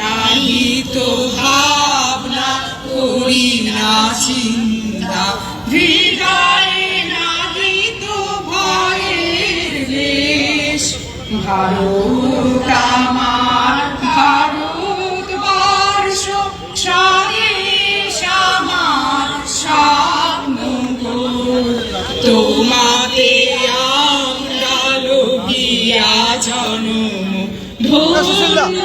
নাহি তো ভাবনা করি না চিন্তা। হৃদয়ে নাহি তো ভয়ের দেশ ভারত আমার ভারতবর্ষ স্বদেশ আমার স্বপ্ন তোমাতে আমরা লোভিয়া জনম। ধন্য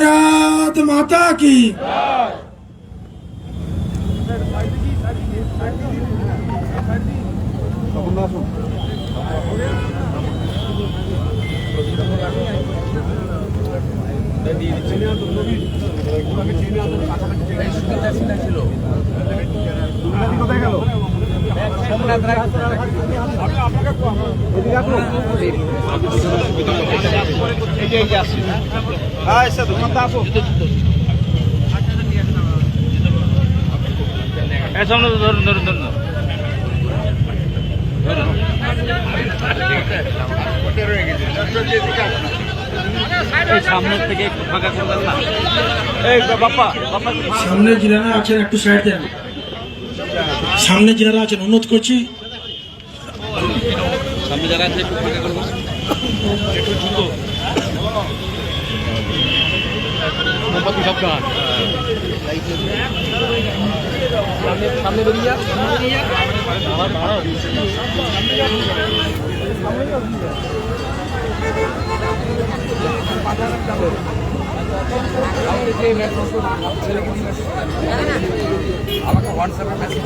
ভারত মাতা কি? ছিল সোমনাথ সামনে ধরুন ধরুন ধরুন। সামনে যিনারা আছেন একটু সাইড দেন। সামনে যিনারা আছেন অনুরোধ করছি। সামনে যারা আছে একটু ফাঁকা করব একটু দ্রুত মোমবাতি সব গান সামনে সামনে বেরিয়ে যা আমার আমাকে হোয়াটসঅ্যাপে মেসেজ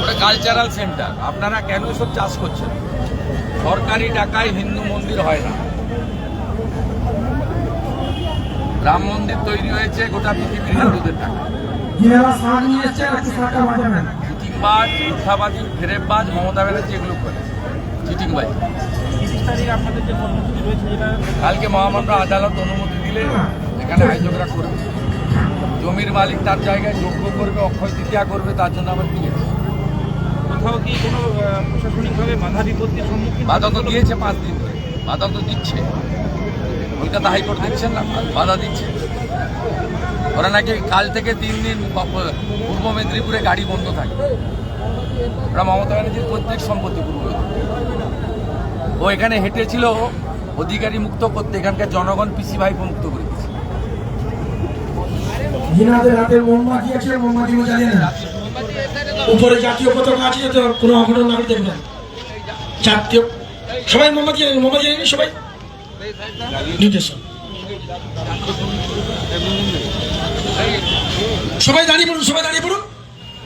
ওটা কালচারাল সেন্টার আপনারা কেন সব চাষ করছেন? সরকারি টাকায় হিন্দু মন্দির হয় না। রাম মন্দির তৈরি হয়েছে গোটা পৃথিবীর হিন্দুদের টাকা যিনারা সামনে নিয়ে এসছেন একটু ফাঁকা বাজাবেন চিটিংবাজ মিথ্যাবাদী ফেরেববাজ মমতা ব্যানার্জি এগুলো করে। চিটিংবাজ। কালকে মহামান্য আদালত অনুমতি দিলে এখানে আয়োজকরা করবে। জমির মালিক তার জায়গায় যোগ্য করবে অক্ষয় তৃতীয়া করবে তার জন্য আবার দিয়েছে কোথাও কি কোনো প্রশাসনিকভাবে বাধা বিপত্তির সম্মুখীন? বাধা তো দিয়েছে পাঁচ দিন ধরে। বাধা তো দিচ্ছে। কলকাতা হাইকোর্ট দিচ্ছেন না? বাধা দিচ্ছে। ওরা নাকি কাল থেকে তিন দিন পূর্ব মেদিনীপুরে গাড়ি বন্ধ থাকে। ওরা মমতা ব্যানার্জির পৈতৃক সম্পত্তি পূর্ব ও এখানে হেঁটেছিল অধিকারী মুক্ত করতে, এখানকার জনগণ পিসি ভাইপো মুক্ত করে দিয়েছে। উপরে জাতীয় পতাকা আছে, যাতে কোনো অঘটন না জাতীয় সবাই মোমবাতি জ্বালিয়ে সবাই। নির্দেশন সবাই দাঁড়িয়ে পড়ুন সবাই দাঁড়িয়ে পড়ুন।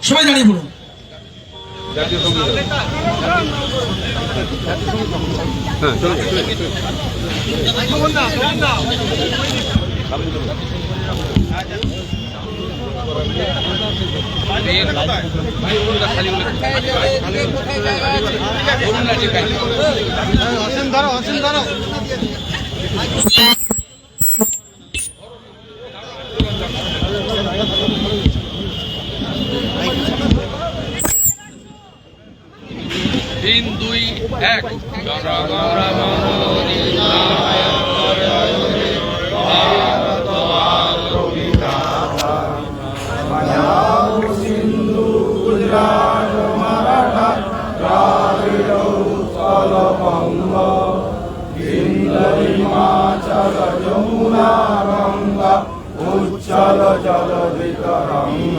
সবাই দাঁড়িয়ে পড়ুন। তিন দুই এক। উচ্চল জলধিত রঙ্গ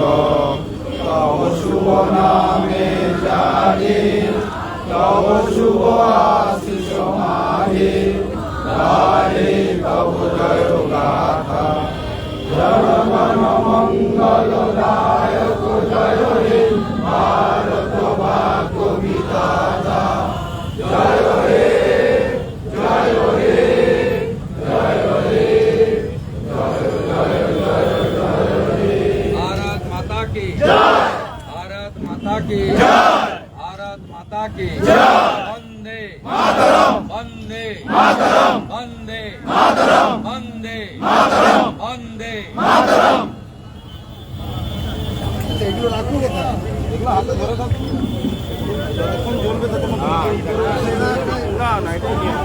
শুভ নামে জাগে তব শুভ আশিষ মাহে তারে তব জয় গাথা জনগণ মঙ্গল দায়ক জয় হে ভারত ভাগ্য বিধাতা জয় হে জয় হে জয় হে জয় জয় জয় জয় হে ভারত মাতা কি জয় ভারত মাতা কি জয় 새끼 만대 마더럼 만대 마더럼 만대 마더럼 만대 마더럼 만대 마더럼 এগুলো রাখবো কোথায় এগুলো হাতে ধরে থাকবো যতক্ষণ জ্বলবে ততক্ষণ না না এটা নিয়ে